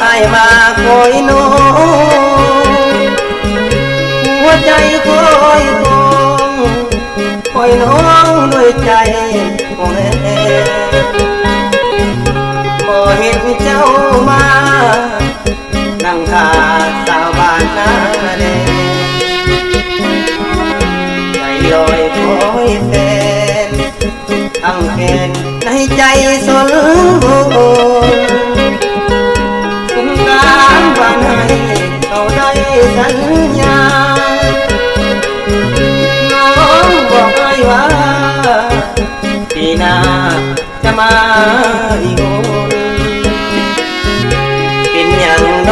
ตายมาคอยโนหัวใจคอยคงคอยน้องดยใจคงแอบ่เห็นเจ้ามานั่งทาาวบ้านนาแดงใจลอยคอยแฟนตั้งแขนในใจสนโบสุงการวันให้เขาได้สัญญาน้องบอกเลยว่าปีหน้าจะมาอีกคนเป็นอย่างโน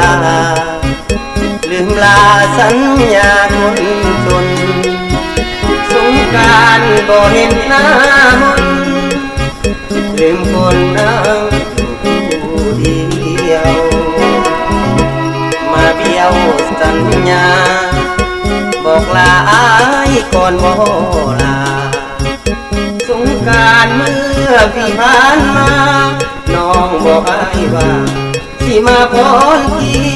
ลา ลืมลาสัญญาคนจน สงกรารบ่เห็นหน้ามนต์ลืมคนนั่งผู้เดียว มาเบี้ยวสัญญา บอกลาอายก่อนบ่ลา สงกรารเมื่อพี่ผ่านมา น้องบอกอายว่าสิมาพรคิ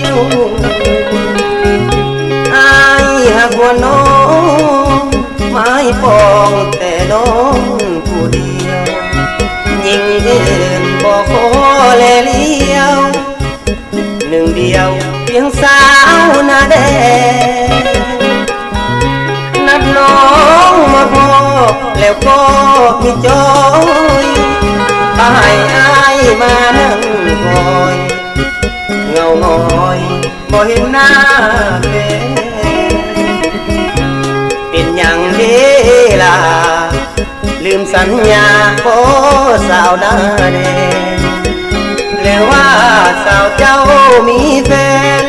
หัว่าน้องไม้ปองแต่น้องผู้เดียวยิ่งเดินบอกขอแลเลี้ยว หนึ่งเดียวเพียงสาวหน้าแดงนับน้องมาพอแล้วก็มีจอยตายอายมานั่งคอย เงาหงอยบ่เห็นหน้าเป็น ลา ลืมสัญญาโอ้สาวน้าแดงแล้วว่าสาวเจ้ามีแฟน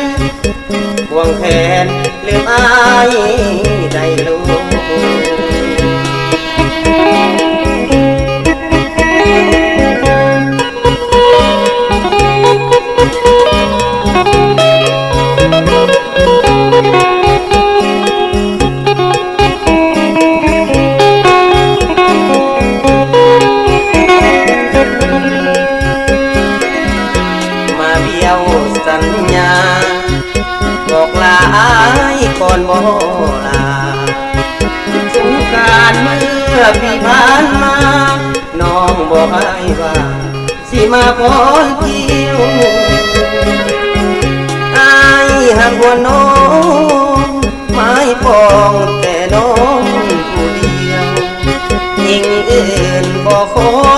ห่วงแขนลืมอายได้รู้ ก่อนบ่ลาสงการเมื่อปีผ่านมา น้องบอกให้ว่า สิมาพอนเกี่ยวไอ้หักว่าน้องไม่ปองแต่น้องผู้เดียวยิ่งอื่นบอขอ